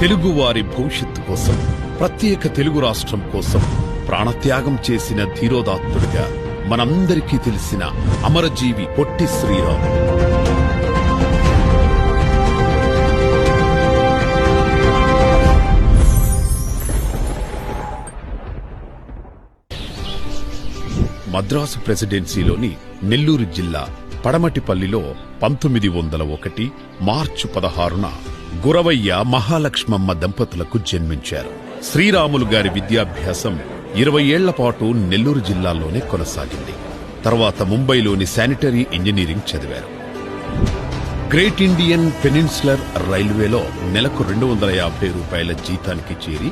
తెలుగువారి భవిష్యత్తు కోసం ప్రత్యేక తెలుగు రాష్ట్రం కోసం ప్రాణత్యాగం చేసిన ధీరోదాత్తుడిగా మనందరికీ తెలిసిన అమరజీవి పొట్టి శ్రీరామ్. మద్రాసు ప్రెసిడెన్సీలోని నెల్లూరు జిల్లా పడమటిపల్లిలో పంతొమ్మిది వందల ఒకటి మార్చి పదహారున గురవయ్య మహాలక్ష్మమ్మ దంపతులకు జన్మించారు. శ్రీరాములు గారి విద్యాభ్యాసం ఇరవై ఏళ్ళ పాటు నెల్లూరు జిల్లాలోనే కొనసాగింది. తర్వాత ముంబైలోని శానిటరీ ఇంజనీరింగ్ చదివారు. గ్రేట్ ఇండియన్ పెనిన్సులర్ రైల్వేలో నెలకు రెండు వందల యాభై రూపాయల జీతానికి చేరి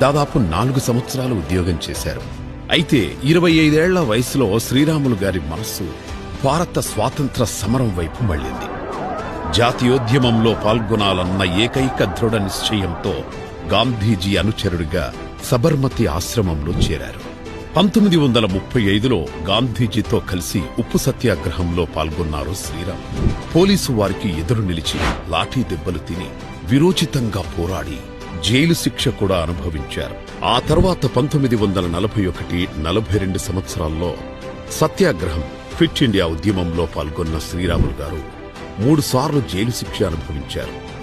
దాదాపు నాలుగు సంవత్సరాలు ఉద్యోగం చేశారు. అయితే ఇరవై ఐదేళ్ళ వయసులో శ్రీరాములు గారి మనస్సు భారత స్వాతంత్ర సమరం వైపు మళ్ళింది. జాతీయోద్యమంలో పాల్గొనాలన్న ఏకైక దృఢ నిశ్చయంతో గాంధీజీ అనుచరుడిగా సబర్మతి ఆశ్రమంలో చేరారు. పంతొమ్మిది వందల ముప్పై ఐదులో గాంధీజీతో కలిసి ఉప్పు సత్యాగ్రహంలో పాల్గొన్నారు శ్రీరామ్. పోలీసు వారికి ఎదురు నిలిచి లాఠీ దెబ్బలు తిని విరోచితంగా పోరాడి జైలు శిక్ష కూడా అనుభవించారు. ఆ తర్వాత పంతొమ్మిది వందల నలభై ఒకటి నలభై రెండు సంవత్సరాల్లో సత్యాగ్రహం ఫిట్ ఇండియా ఉద్యమంలో పాల్గొన్న శ్రీరాములు గారు మూడు సార్లు జైలు శిక్ష అనుభవించారు.